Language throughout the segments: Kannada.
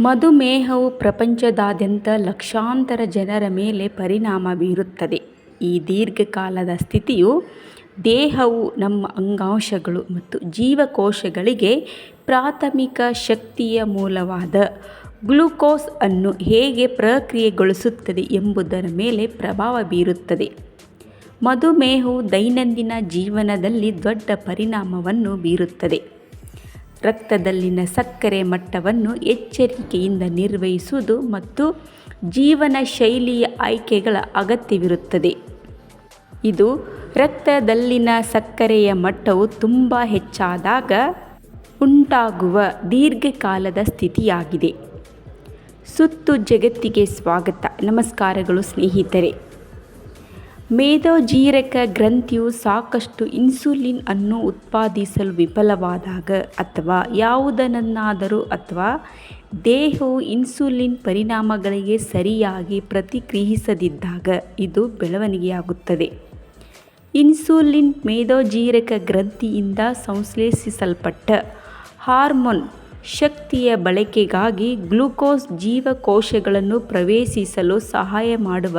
ಮಧುಮೇಹವು ಪ್ರಪಂಚದಾದ್ಯಂತ ಲಕ್ಷಾಂತರ ಜನರ ಮೇಲೆ ಪರಿಣಾಮ ಬೀರುತ್ತದೆ. ಈ ದೀರ್ಘಕಾಲದ ಸ್ಥಿತಿಯು ದೇಹವು ನಮ್ಮ ಅಂಗಾಂಶಗಳು ಮತ್ತು ಜೀವಕೋಶಗಳಿಗೆ ಪ್ರಾಥಮಿಕ ಶಕ್ತಿಯ ಮೂಲವಾದ ಗ್ಲೂಕೋಸ್ ಅನ್ನು ಹೇಗೆ ಪ್ರಕ್ರಿಯೆಗೊಳಿಸುತ್ತದೆ ಎಂಬುದರ ಮೇಲೆ ಪ್ರಭಾವ ಬೀರುತ್ತದೆ. ಮಧುಮೇಹವು ದೈನಂದಿನ ಜೀವನದಲ್ಲಿ ದೊಡ್ಡ ಪರಿಣಾಮವನ್ನು ಬೀರುತ್ತದೆ. ರಕ್ತದಲ್ಲಿನ ಸಕ್ಕರೆ ಮಟ್ಟವನ್ನು ಎಚ್ಚರಿಕೆಯಿಂದ ನಿರ್ವಹಿಸುವುದು ಮತ್ತು ಜೀವನ ಶೈಲಿಯ ಆಯ್ಕೆಗಳ ಅಗತ್ಯವಿರುತ್ತದೆ. ಇದು ರಕ್ತದಲ್ಲಿನ ಸಕ್ಕರೆಯ ಮಟ್ಟವು ತುಂಬ ಹೆಚ್ಚಾದಾಗ ಉಂಟಾಗುವ ದೀರ್ಘಕಾಲದ ಸ್ಥಿತಿಯಾಗಿದೆ. ಸುತ್ತು ಜಗತ್ತಿಗೆ ಸ್ವಾಗತ. ನಮಸ್ಕಾರಗಳು ಸ್ನೇಹಿತರೆ. ಮೇದೋಜೀರಕ ಗ್ರಂಥಿಯು ಸಾಕಷ್ಟು ಇನ್ಸುಲಿನ್ ಅನ್ನು ಉತ್ಪಾದಿಸಲು ವಿಫಲವಾದಾಗ ಅಥವಾ ಯಾವುದನ್ನಾದರೂ ಅಥವಾ ದೇಹವು ಇನ್ಸುಲಿನ್ ಪರಿಣಾಮಗಳಿಗೆ ಸರಿಯಾಗಿ ಪ್ರತಿಕ್ರಿಯಿಸದಿದ್ದಾಗ ಇದು ಬೆಳವಣಿಗೆಯಾಗುತ್ತದೆ. ಇನ್ಸುಲಿನ್ ಮೇದೋಜೀರಕ ಗ್ರಂಥಿಯಿಂದ ಸಂಶ್ಲೇಷಿಸಲ್ಪಟ್ಟ ಹಾರ್ಮೋನ್ ಶಕ್ತಿಯ ಬಳಕೆಗಾಗಿ ಗ್ಲೂಕೋಸ್ ಜೀವಕೋಶಗಳನ್ನು ಪ್ರವೇಶಿಸಲು ಸಹಾಯ ಮಾಡುವ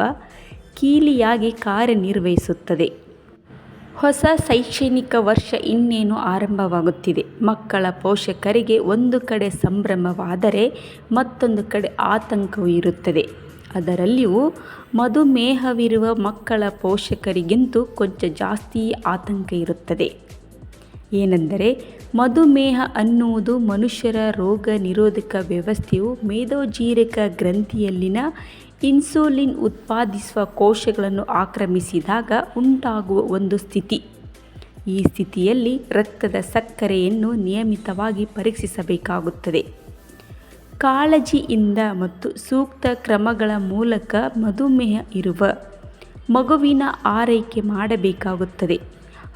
ಕೀಲಿಯಾಗಿ ಕಾರ್ಯನಿರ್ವಹಿಸುತ್ತದೆ. ಹೊಸ ಶೈಕ್ಷಣಿಕ ವರ್ಷ ಇನ್ನೇನು ಆರಂಭವಾಗುತ್ತಿದೆ. ಮಕ್ಕಳ ಪೋಷಕರಿಗೆ ಒಂದು ಕಡೆ ಸಂಭ್ರಮವಾದರೆ ಮತ್ತೊಂದು ಕಡೆ ಆತಂಕವೂ ಇರುತ್ತದೆ. ಅದರಲ್ಲಿಯೂ ಮಧುಮೇಹವಿರುವ ಮಕ್ಕಳ ಪೋಷಕರಿಗಿಂತೂ ಕೊಂಚ ಜಾಸ್ತಿ ಆತಂಕ ಇರುತ್ತದೆ. ಏನೆಂದರೆ ಮಧುಮೇಹ ಅನ್ನುವುದು ಮನುಷ್ಯರ ರೋಗ ನಿರೋಧಕ ವ್ಯವಸ್ಥೆಯು ಮೇಧೋಜೀರಕ ಗ್ರಂಥಿಯಲ್ಲಿನ ಇನ್ಸುಲಿನ್ ಉತ್ಪಾದಿಸುವ ಕೋಶಗಳನ್ನು ಆಕ್ರಮಿಸಿದಾಗ ಉಂಟಾಗುವ ಒಂದು ಸ್ಥಿತಿ. ಈ ಸ್ಥಿತಿಯಲ್ಲಿ ರಕ್ತದ ಸಕ್ಕರೆಯನ್ನು ನಿಯಮಿತವಾಗಿ ಪರೀಕ್ಷಿಸಬೇಕಾಗುತ್ತದೆ. ಕಾಳಜಿಯಿಂದ ಮತ್ತು ಸೂಕ್ತ ಕ್ರಮಗಳ ಮೂಲಕ ಮಧುಮೇಹ ಇರುವ ಮಗುವಿನ ಆರೈಕೆ ಮಾಡಬೇಕಾಗುತ್ತದೆ.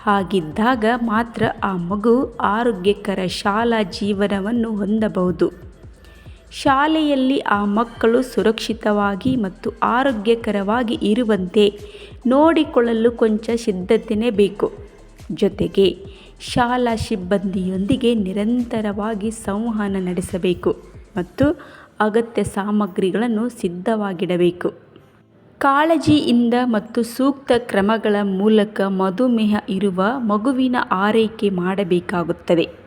ಹಾಗಿದ್ದಾಗ ಮಾತ್ರ ಆ ಮಗು ಆರೋಗ್ಯಕರ ಶಾಲಾ ಜೀವನವನ್ನು ಹೊಂದಬಹುದು. ಶಾಲೆಯಲ್ಲಿ ಆ ಮಕ್ಕಳು ಸುರಕ್ಷಿತವಾಗಿ ಮತ್ತು ಆರೋಗ್ಯಕರವಾಗಿ ಇರುವಂತೆ ನೋಡಿಕೊಳ್ಳಲು ಕೊಂಚ ಸಿದ್ಧತೆಯೇ ಬೇಕು. ಜೊತೆಗೆ ಶಾಲಾ ಸಿಬ್ಬಂದಿಯೊಂದಿಗೆ ನಿರಂತರವಾಗಿ ಸಂವಹನ ನಡೆಸಬೇಕು ಮತ್ತು ಅಗತ್ಯ ಸಾಮಗ್ರಿಗಳನ್ನು ಸಿದ್ಧವಾಗಿಡಬೇಕು. ಕಾಳಜಿಯಿಂದ ಮತ್ತು ಸೂಕ್ತ ಕ್ರಮಗಳ ಮೂಲಕ ಮಧುಮೇಹ ಇರುವ ಮಗುವಿನ ಆರೈಕೆ ಮಾಡಬೇಕಾಗುತ್ತದೆ.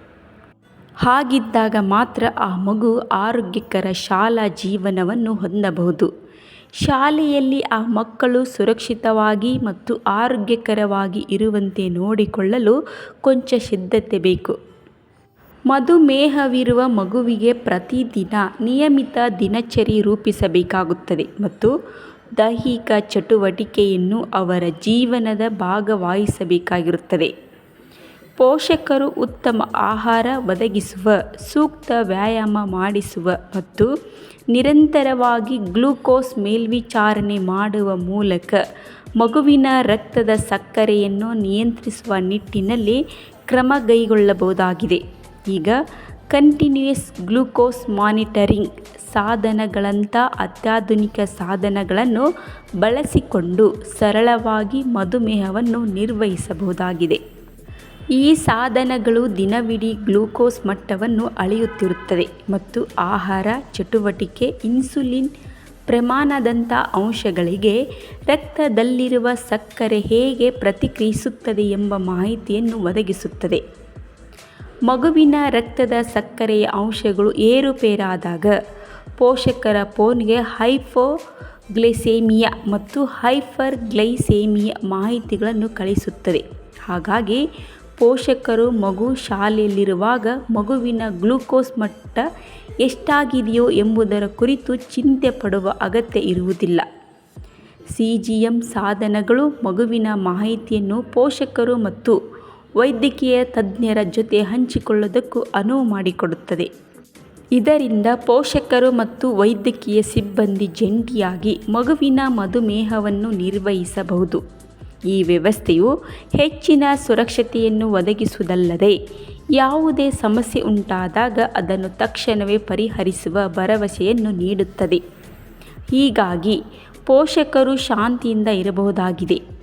ಹಾಗಿದ್ದಾಗ ಮಾತ್ರ ಆ ಮಗು ಆರೋಗ್ಯಕರ ಶಾಲಾ ಜೀವನವನ್ನು ಹೊಂದಬಹುದು. ಶಾಲೆಯಲ್ಲಿ ಆ ಮಕ್ಕಳು ಸುರಕ್ಷಿತವಾಗಿ ಮತ್ತು ಆರೋಗ್ಯಕರವಾಗಿ ಇರುವಂತೆ ನೋಡಿಕೊಳ್ಳಲು ಕೊಂಚ ಸಿದ್ಧತೆ ಬೇಕು. ಮಧುಮೇಹವಿರುವ ಮಗುವಿಗೆ ಪ್ರತಿದಿನ ನಿಯಮಿತ ದಿನಚರಿ ರೂಪಿಸಬೇಕಾಗುತ್ತದೆ ಮತ್ತು ದೈಹಿಕ ಚಟುವಟಿಕೆಯನ್ನು ಅವರ ಜೀವನದ ಭಾಗವಾಗಿಸಬೇಕಾಗಿರುತ್ತದೆ ಪೋಷಕರು ಉತ್ತಮ ಆಹಾರ ಒದಗಿಸುವ, ಸೂಕ್ತ ವ್ಯಾಯಾಮ ಮಾಡಿಸುವ ಮತ್ತು ನಿರಂತರವಾಗಿ ಗ್ಲೂಕೋಸ್ ಮೇಲ್ವಿಚಾರಣೆ ಮಾಡುವ ಮೂಲಕ ಮಗುವಿನ ರಕ್ತದ ಸಕ್ಕರೆಯನ್ನು ನಿಯಂತ್ರಿಸುವ ನಿಟ್ಟಿನಲ್ಲಿ ಕ್ರಮ ಕೈಗೊಳ್ಳಬಹುದಾಗಿದೆ. ಈಗ ಕಂಟಿನ್ಯೂಯಸ್ ಗ್ಲೂಕೋಸ್ ಮಾನಿಟರಿಂಗ್ ಸಾಧನಗಳಂಥ ಅತ್ಯಾಧುನಿಕ ಸಾಧನಗಳನ್ನು ಬಳಸಿಕೊಂಡು ಸರಳವಾಗಿ ಮಧುಮೇಹವನ್ನು ನಿರ್ವಹಿಸಬಹುದಾಗಿದೆ. ಈ ಸಾಧನಗಳು ದಿನವಿಡೀ ಗ್ಲೂಕೋಸ್ ಮಟ್ಟವನ್ನು ಅಳೆಯುತ್ತಿರುತ್ತದೆ ಮತ್ತು ಆಹಾರ, ಚಟುವಟಿಕೆ, ಇನ್ಸುಲಿನ್ ಪ್ರಮಾಣದಂಥ ಅಂಶಗಳಿಗೆ ರಕ್ತದಲ್ಲಿರುವ ಸಕ್ಕರೆ ಹೇಗೆ ಪ್ರತಿಕ್ರಿಯಿಸುತ್ತದೆ ಎಂಬ ಮಾಹಿತಿಯನ್ನು ಒದಗಿಸುತ್ತದೆ. ಮಗುವಿನ ರಕ್ತದ ಸಕ್ಕರೆಯ ಅಂಶಗಳು ಏರುಪೇರಾದಾಗ ಪೋಷಕರ ಫೋನ್ಗೆ ಹೈಪೋಗ್ಲೈಸೆಮಿಯಾ ಮತ್ತು ಹೈಪರ್ಗ್ಲೈಸೆಮಿಯಾ ಮಾಹಿತಿಗಳನ್ನು ಕಳಿಸುತ್ತದೆ ಹಾಗಾಗಿ ಪೋಷಕರು ಮಗು ಶಾಲೆಯಲ್ಲಿರುವಾಗ ಮಗುವಿನ ಗ್ಲೂಕೋಸ್ ಮಟ್ಟ ಎಷ್ಟಾಗಿದೆಯೋ ಎಂಬುದರ ಕುರಿತು ಚಿಂತೆ ಪಡುವ ಅಗತ್ಯ ಇರುವುದಿಲ್ಲ. ಸಿ ಜಿ ಎಂ ಸಾಧನಗಳು, ಮಗುವಿನ ಮಾಹಿತಿಯನ್ನು ಪೋಷಕರು ಮತ್ತು ವೈದ್ಯಕೀಯ ತಜ್ಞರ ಜೊತೆ ಹಂಚಿಕೊಳ್ಳುವುದಕ್ಕೂ ಅನುವು ಮಾಡಿಕೊಡುತ್ತದೆ. ಇದರಿಂದ ಪೋಷಕರು ಮತ್ತು ವೈದ್ಯಕೀಯ ಸಿಬ್ಬಂದಿ ಜಂಟಿಯಾಗಿ ಮಗುವಿನ ಮಧುಮೇಹವನ್ನು ನಿರ್ವಹಿಸಬಹುದು. ಈ ವ್ಯವಸ್ಥೆಯು ಹೆಚ್ಚಿನ ಸುರಕ್ಷತೆಯನ್ನು ಒದಗಿಸುವುದಲ್ಲದೆ ಯಾವುದೇ ಸಮಸ್ಯೆ ಉಂಟಾದಾಗ ಅದನ್ನು ತಕ್ಷಣವೇ ಪರಿಹರಿಸುವ ಭರವಸೆಯನ್ನು ನೀಡುತ್ತದೆ. ಹೀಗಾಗಿ ಪೋಷಕರು ಶಾಂತಿಯಿಂದ ಇರಬಹುದಾಗಿದೆ.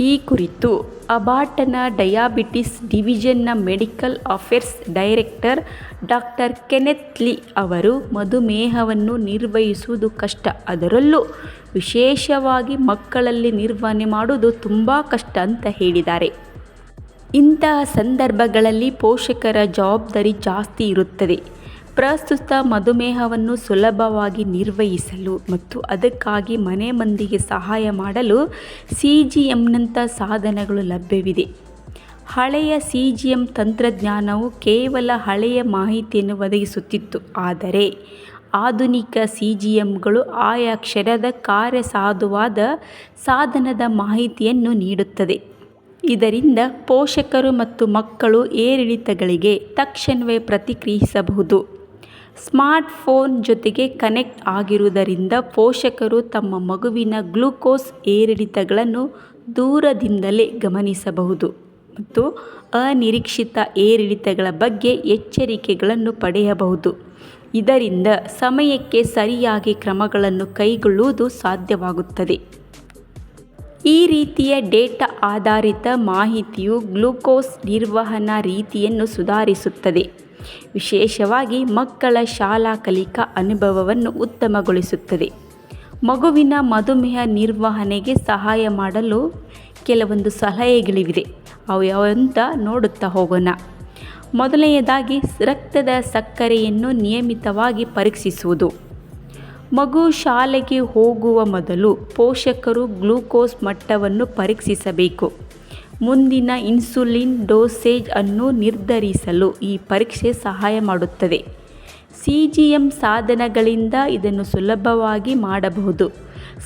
ಈ ಕುರಿತು ಅಬಾಟನ ಡಯಾಬಿಟಿಸ್ ಡಿವಿಷನ್ನ ಮೆಡಿಕಲ್ ಅಫೇರ್ಸ್ ಡೈರೆಕ್ಟರ್ ಡಾಕ್ಟರ್ ಕೆನೆತ್ಲಿ ಅವರು ಮಧುಮೇಹವನ್ನು ನಿರ್ವಹಿಸುವುದು ಕಷ್ಟ. ಅದರಲ್ಲೂ ವಿಶೇಷವಾಗಿ ಮಕ್ಕಳಲ್ಲಿ ನಿರ್ವಹಣೆ ಮಾಡುವುದು ತುಂಬ ಕಷ್ಟ ಅಂತ ಹೇಳಿದ್ದಾರೆ. ಇಂತಹ ಸಂದರ್ಭಗಳಲ್ಲಿ ಪೋಷಕರ ಜವಾಬ್ದಾರಿ ಜಾಸ್ತಿ ಇರುತ್ತದೆ. ಪ್ರಸ್ತುತ ಮಧುಮೇಹವನ್ನು ಸುಲಭವಾಗಿ ನಿರ್ವಹಿಸಲು ಮತ್ತು ಅದಕ್ಕಾಗಿ ಮನೆ ಮಂದಿಗೆ ಸಹಾಯ ಮಾಡಲು ಸಿ ಜಿ ಎಂನಂಥ ಸಾಧನಗಳು ಲಭ್ಯವಿದೆ. ಹಳೆಯ ಸಿ ಜಿ ಎಂ ತಂತ್ರಜ್ಞಾನವು ಕೇವಲ ಹಳೆಯ ಮಾಹಿತಿಯನ್ನು ಒದಗಿಸುತ್ತಿತ್ತು, ಆದರೆ ಆಧುನಿಕ ಸಿ ಜಿ ಎಂಗಳು ಆಯಾ ಕ್ಷಣದ ಕಾರ್ಯಸಾಧುವಾದ ಸಾಧನದ ಮಾಹಿತಿಯನ್ನು ನೀಡುತ್ತದೆ. ಇದರಿಂದ ಪೋಷಕರು ಮತ್ತು ಮಕ್ಕಳು ಏರಿಳಿತಗಳಿಗೆ ತಕ್ಷಣವೇ ಪ್ರತಿಕ್ರಿಯಿಸಬಹುದು. ಸ್ಮಾರ್ಟ್ ಫೋನ್ ಜೊತೆಗೆ ಕನೆಕ್ಟ್ ಆಗಿರುವುದರಿಂದ ಪೋಷಕರು ತಮ್ಮ ಮಗುವಿನ ಗ್ಲೂಕೋಸ್ ಏರಿಳಿತಗಳನ್ನು ದೂರದಿಂದಲೇ ಗಮನಿಸಬಹುದು ಮತ್ತು ಅನಿರೀಕ್ಷಿತ ಏರಿಳಿತಗಳ ಬಗ್ಗೆ ಎಚ್ಚರಿಕೆಗಳನ್ನು ಪಡೆಯಬಹುದು. ಇದರಿಂದ ಸಮಯಕ್ಕೆ ಸರಿಯಾಗಿ ಕ್ರಮಗಳನ್ನು ಕೈಗೊಳ್ಳುವುದು ಸಾಧ್ಯವಾಗುತ್ತದೆ. ಈ ರೀತಿಯ ಡೇಟಾ ಆಧಾರಿತ ಮಾಹಿತಿಯು ಗ್ಲೂಕೋಸ್ ನಿರ್ವಹಣಾ ರೀತಿಯನ್ನು ಸುಧಾರಿಸುತ್ತದೆ. ವಿಶೇಷವಾಗಿ ಮಕ್ಕಳ ಶಾಲಾ ಕಲಿಕಾ ಅನುಭವವನ್ನು ಉತ್ತಮಗೊಳಿಸುತ್ತದೆ. ಮಗುವಿನ ಮಧುಮೇಹ ನಿರ್ವಹಣೆಗೆ ಸಹಾಯ ಮಾಡಲು ಕೆಲವೊಂದು ಸಲಹೆಗಳಿವೆ. ಅವು ನೋಡುತ್ತಾ ಹೋಗೋಣ. ಮೊದಲನೆಯದಾಗಿ ರಕ್ತದ ಸಕ್ಕರೆಯನ್ನು ನಿಯಮಿತವಾಗಿ ಪರೀಕ್ಷಿಸುವುದು. ಮಗು ಶಾಲೆಗೆ ಹೋಗುವ ಮೊದಲು ಪೋಷಕರು ಗ್ಲೂಕೋಸ್ ಮಟ್ಟವನ್ನು ಪರೀಕ್ಷಿಸಬೇಕು. ಮುಂದಿನ ಇನ್ಸುಲಿನ್ ಡೋಸೇಜ್ ಅನ್ನು ನಿರ್ಧರಿಸಲು ಈ ಪರೀಕ್ಷೆ ಸಹಾಯ ಮಾಡುತ್ತದೆ. ಸಿ ಜಿ ಎಂ ಸಾಧನಗಳಿಂದ ಇದನ್ನು ಸುಲಭವಾಗಿ ಮಾಡಬಹುದು.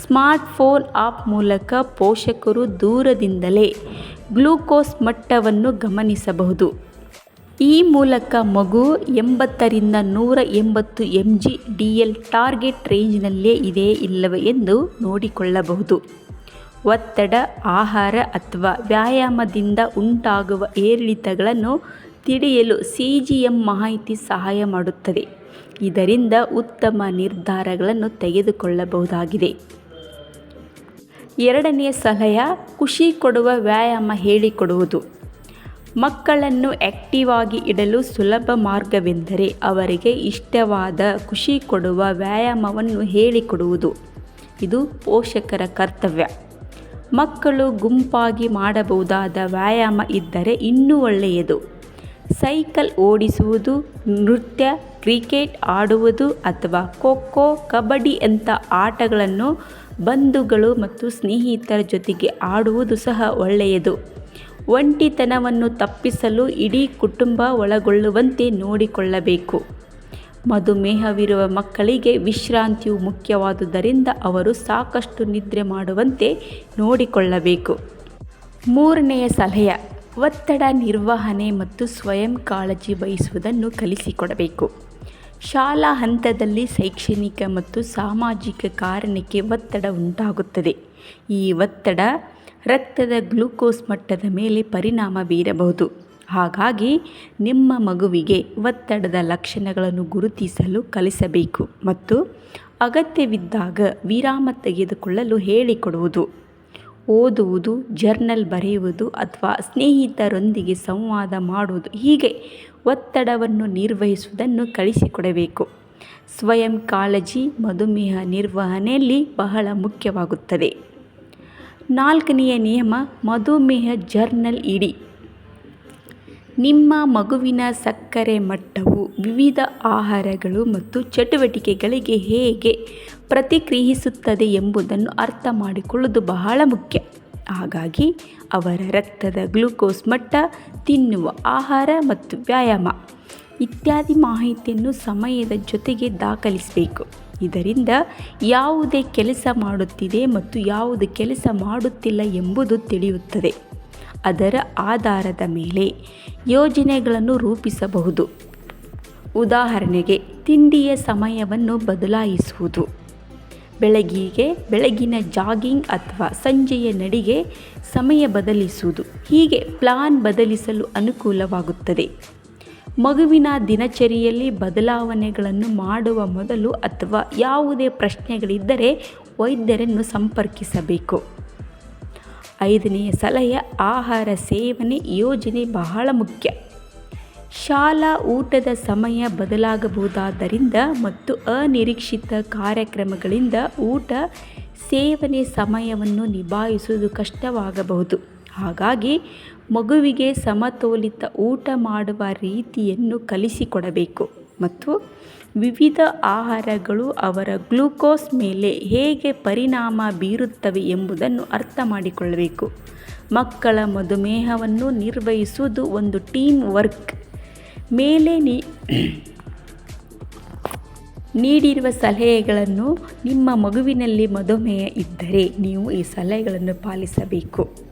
ಸ್ಮಾರ್ಟ್ಫೋನ್ ಆಪ್ ಮೂಲಕ ಪೋಷಕರು ದೂರದಿಂದಲೇ ಗ್ಲೂಕೋಸ್ ಮಟ್ಟವನ್ನು ಗಮನಿಸಬಹುದು. ಈ ಮೂಲಕ ಮಗು ಎಂಬತ್ತರಿಂದ ನೂರ ಎಂಬತ್ತು M G D L target ರೇಂಜ್ನಲ್ಲೇ ಇದೆ ಇಲ್ಲವೇ ಎಂದು ನೋಡಿಕೊಳ್ಳಬಹುದು. ಒತ್ತಡ, ಆಹಾರ ಅಥವಾ ವ್ಯಾಯಾಮದಿಂದ ಉಂಟಾಗುವ ಏರಿಳಿತಗಳನ್ನು ತಿಳಿಯಲು ಸಿ ಜಿ ಎಂ ಮಾಹಿತಿ ಸಹಾಯ ಮಾಡುತ್ತದೆ. ಇದರಿಂದ ಉತ್ತಮ ನಿರ್ಧಾರಗಳನ್ನು ತೆಗೆದುಕೊಳ್ಳಬಹುದಾಗಿದೆ. ಎರಡನೆಯ ಸಲಹೆ, ಖುಷಿ ಕೊಡುವ ವ್ಯಾಯಾಮ ಹೇಳಿಕೊಡುವುದು. ಮಕ್ಕಳನ್ನು ಆಕ್ಟಿವ್ ಆಗಿ ಇಡಲು ಸುಲಭ ಮಾರ್ಗವೆಂದರೆ ಅವರಿಗೆ ಇಷ್ಟವಾದ ಖುಷಿ ಕೊಡುವ ವ್ಯಾಯಾಮವನ್ನು ಹೇಳಿಕೊಡುವುದು. ಇದು ಪೋಷಕರ ಕರ್ತವ್ಯ. ಮಕ್ಕಳು ಗುಂಪಾಗಿ ಮಾಡಬಹುದಾದ ವ್ಯಾಯಾಮ ಇದ್ದರೆ ಇನ್ನೂ ಒಳ್ಳೆಯದು. ಸೈಕಲ್ ಓಡಿಸುವುದು, ನೃತ್ಯ, ಕ್ರಿಕೆಟ್ ಆಡುವುದು ಅಥವಾ ಖೋಖೋ, ಕಬಡ್ಡಿ ಅಂಥ ಆಟಗಳನ್ನು ಬಂಧುಗಳು ಮತ್ತು ಸ್ನೇಹಿತರ ಜೊತೆಗೆ ಆಡುವುದು ಸಹ ಒಳ್ಳೆಯದು. ಒಂಟಿತನವನ್ನು ತಪ್ಪಿಸಲು ಇಡೀ ಕುಟುಂಬ ಒಳಗೊಳ್ಳುವಂತೆ ನೋಡಿಕೊಳ್ಳಬೇಕು. ಮಧುಮೇಹವಿರುವ ಮಕ್ಕಳಿಗೆ ವಿಶ್ರಾಂತಿಯು ಮುಖ್ಯವಾದುದರಿಂದ ಅವರು ಸಾಕಷ್ಟು ನಿದ್ರೆ ಮಾಡುವಂತೆ ನೋಡಿಕೊಳ್ಳಬೇಕು. ಮೂರನೆಯ ಸಲಹೆ ಒತ್ತಡ ನಿರ್ವಹಣೆ ಮತ್ತು ಸ್ವಯಂ ಕಾಳಜಿ ವಹಿಸುವುದನ್ನು ಕಲಿಸಿಕೊಡಬೇಕು. ಶಾಲಾ ಹಂತದಲ್ಲಿ ಶೈಕ್ಷಣಿಕ ಮತ್ತು ಸಾಮಾಜಿಕ ಕಾರಣಕ್ಕೆ ಒತ್ತಡ ಉಂಟಾಗುತ್ತದೆ. ಈ ಒತ್ತಡ ರಕ್ತದ ಗ್ಲೂಕೋಸ್ ಮಟ್ಟದ ಮೇಲೆ ಪರಿಣಾಮ ಬೀರಬಹುದು. ಹಾಗಾಗಿ ನಿಮ್ಮ ಮಗುವಿಗೆ ಒತ್ತಡದ ಲಕ್ಷಣಗಳನ್ನು ಗುರುತಿಸಲು ಕಲಿಸಬೇಕು ಮತ್ತು ಅಗತ್ಯವಿದ್ದಾಗ ವಿರಾಮ ತೆಗೆದುಕೊಳ್ಳಲು ಹೇಳಿಕೊಡುವುದು. ಓದುವುದು, ಜರ್ನಲ್ ಬರೆಯುವುದು ಅಥವಾ ಸ್ನೇಹಿತರೊಂದಿಗೆ ಸಂವಾದ ಮಾಡುವುದು ಹೀಗೆ ಒತ್ತಡವನ್ನು ನಿರ್ವಹಿಸುವುದನ್ನು ಕಳಿಸಿಕೊಡಬೇಕು ಸ್ವಯಂ ಕಾಳಜಿ, ಮಧುಮೇಹ ನಿರ್ವಹಣೆಯಲ್ಲಿ ಬಹಳ ಮುಖ್ಯವಾಗುತ್ತದೆ. ನಾಲ್ಕನೆಯ ನಿಯಮ, ಮಧುಮೇಹ ಜರ್ನಲ್ ಇಡಿ. ನಿಮ್ಮ ಮಗುವಿನ ಸಕ್ಕರೆ ಮಟ್ಟವು ವಿವಿಧ ಆಹಾರಗಳು ಮತ್ತು ಚಟುವಟಿಕೆಗಳಿಗೆ ಹೇಗೆ ಪ್ರತಿಕ್ರಿಯಿಸುತ್ತದೆ ಎಂಬುದನ್ನು ಅರ್ಥ ಮಾಡಿಕೊಳ್ಳುವುದು ಬಹಳ ಮುಖ್ಯ. ಹಾಗಾಗಿ ಅವರ ರಕ್ತದ ಗ್ಲೂಕೋಸ್ ಮಟ್ಟ, ತಿನ್ನುವ ಆಹಾರ ಮತ್ತು ವ್ಯಾಯಾಮ. ಇತ್ಯಾದಿ ಮಾಹಿತಿಯನ್ನು ಸಮಯದ ಜೊತೆಗೆ ದಾಖಲಿಸಬೇಕು. ಇದರಿಂದ ಯಾವುದೇ ಕೆಲಸ ಮಾಡುತ್ತಿದೆ ಮತ್ತು ಯಾವುದು ಕೆಲಸ ಮಾಡುತ್ತಿಲ್ಲ ಎಂಬುದು ತಿಳಿಯುತ್ತದೆ. ಅದರ ಆಧಾರದ ಮೇಲೆ ಯೋಜನೆಗಳನ್ನು ರೂಪಿಸಬಹುದು. ಉದಾಹರಣೆಗೆ, ತಿಂಡಿಯ ಸಮಯವನ್ನು ಬದಲಾಯಿಸುವುದು. ಬೆಳಗಿಗೆ, ಬೆಳಗಿನ ಜಾಗಿಂಗ್ ಅಥವಾ ಸಂಜೆಯ ನಡಿಗೆ ಸಮಯ ಬದಲಿಸುವುದು. ಹೀಗೆ ಪ್ಲಾನ್ ಬದಲಿಸಲು ಅನುಕೂಲವಾಗುತ್ತದೆ. ಮಗುವಿನ ದಿನಚರಿಯಲ್ಲಿ ಬದಲಾವಣೆಗಳನ್ನು ಮಾಡುವ ಮೊದಲು ಅಥವಾ ಯಾವುದೇ ಪ್ರಶ್ನೆಗಳಿದ್ದರೆ ವೈದ್ಯರನ್ನು ಸಂಪರ್ಕಿಸಬೇಕು. ಐದನೆಯ ಸಲಹೆ, ಆಹಾರ ಸೇವನೆ ಯೋಜನೆ ಬಹಳ ಮುಖ್ಯ. ಶಾಲಾ ಊಟದ ಸಮಯ ಬದಲಾಗಬಹುದಾದ್ದರಿಂದ ಮತ್ತು ಅನಿರೀಕ್ಷಿತ ಕಾರ್ಯಕ್ರಮಗಳಿಂದ ಊಟ ಸೇವನೆ ಸಮಯವನ್ನು ನಿಭಾಯಿಸುವುದು ಕಷ್ಟವಾಗಬಹುದು. ಹಾಗಾಗಿ ಮಗುವಿಗೆ ಸಮತೋಲಿತ ಊಟ ಮಾಡುವ ರೀತಿಯನ್ನು ಕಲಿಸಿಕೊಡಬೇಕು. ಮತ್ತು ವಿವಿಧ ಆಹಾರಗಳು ಅವರ ಗ್ಲೂಕೋಸ್ ಮೇಲೆ ಹೇಗೆ ಪರಿಣಾಮ ಬೀರುತ್ತವೆ ಎಂಬುದನ್ನು ಅರ್ಥ ಮಾಡಿಕೊಳ್ಳಬೇಕು. ಮಕ್ಕಳ ಮಧುಮೇಹವನ್ನು ನಿರ್ವಹಿಸುವುದು ಒಂದು ಟೀಮ್ ವರ್ಕ್. ಮೇಲೆ ನೀಡಿರುವ ಸಲಹೆಗಳನ್ನು ನಿಮ್ಮ ಮಗುವಿನಲ್ಲಿ ಮಧುಮೇಹ ಇದ್ದರೆ ನೀವು ಈ ಸಲಹೆಗಳನ್ನು ಪಾಲಿಸಬೇಕು.